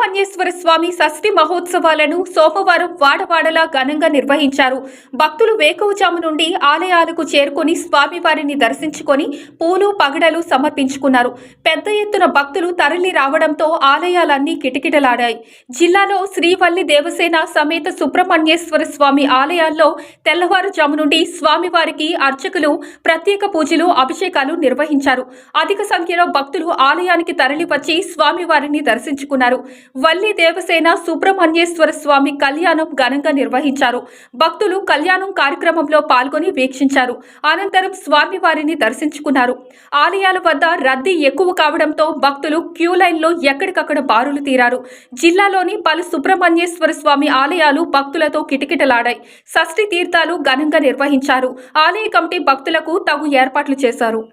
సుబ్రహ్మణ్యేశ్వర స్వామి షష్ఠి మహోత్సవాలను సోమవారం వాడవాడలా ఘనంగా నిర్వహించారు. భక్తులు వేకువజాము నుండి ఆలయాలకు చేరుకుని స్వామివారిని దర్శించుకొని పూలు పగడలు సమర్పించుకున్నారు. పెద్ద ఎత్తున భక్తులు తరలి రావడంతో ఆలయాలన్నీ కిటకిటలాడాయి. జిల్లాలో శ్రీవల్లి దేవసేన సమేత సుబ్రహ్మణ్యేశ్వర స్వామి ఆలయాల్లో తెల్లవారుజాము నుండి స్వామివారికి అర్చకులు ప్రత్యేక పూజలు అభిషేకాలు నిర్వహించారు. అధిక సంఖ్యలో భక్తులు ఆలయానికి తరలివచ్చి స్వామివారిని దర్శించుకున్నారు. వల్లి దేవసేన సుబ్రహ్మణ్యేశ్వర స్వామి కళ్యాణం ఘనంగా నిర్వహించారు. భక్తులు కళ్యాణం కార్యక్రమంలో పాల్గొని వీక్షించారు. అనంతరం స్వామివారిని దర్శించుకున్నారు. ఆలయాల వద్ద రద్దీ ఎక్కువ కావడంతో భక్తులు క్యూ లైన్లో ఎక్కడికక్కడ బారులు తీరారు. జిల్లాలోని పలు సుబ్రహ్మణ్యేశ్వర స్వామి ఆలయాలు భక్తులతో కిటకిటలాడాయి. షష్ఠి తీర్థాలు ఘనంగా నిర్వహించారు. ఆలయ కమిటీ భక్తులకు తగు ఏర్పాట్లు చేశారు.